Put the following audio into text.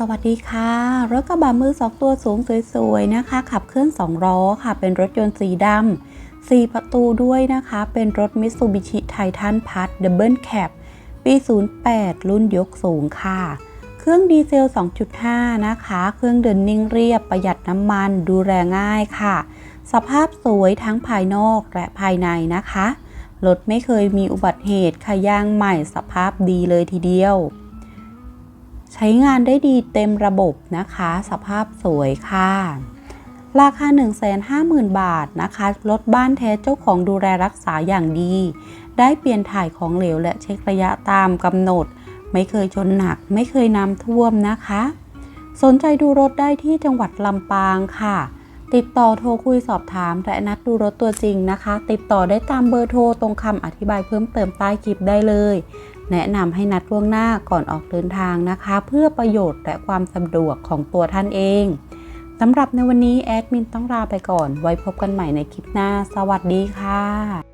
สวัสดีค่ะ รถกระบะมือสองตัวสูงสวยๆนะคะ ขับเคลื่อน2ล้อค่ะ เป็นรถยนต์สีดำ4 ประตูด้วยนะคะ เป็นรถ Mitsubishi Titan Pass Double Cab ปี 08 รุ่นยกสูงค่ะ เครื่องดีเซล 2.5 นะคะ เครื่องเดินนิ่งเรียบ ประหยัดน้ำมัน ดูแลง่ายค่ะ สภาพสวยทั้งภายนอกและภายในนะคะ รถไม่เคยมีอุบัติเหตุค่ะยางใหม่สภาพดีเลยทีเดียว ใช้งานได้ดีเต็มระบบนะคะ สภาพสวยค่ะ ราคา 150,000 บาทนะคะรถบ้านแท้เจ้าของดูแลรักษาอย่างดี ได้เปลี่ยนถ่ายของเหลวและเช็คระยะตามกำหนด ไม่เคยชนหนัก ไม่เคยน้ำท่วมนะคะ สนใจดูรถได้ที่จังหวัดลำปางค่ะ ติดต่อโทรคุยสอบถามและนัดดูรถตัวจริงนะคะ ติดต่อได้ตามเบอร์โทรตรงคำอธิบายเพิ่มเติมใต้คลิปได้เลย แนะนำให้นัดล่วงหน้าก่อนออกเดินทางนะคะ เพื่อประโยชน์และความสะดวกของตัวท่านเองสำหรับในวันนี้แอดมินต้องลาไปก่อน ไว้พบกันใหม่ในคลิปหน้า สวัสดีค่ะ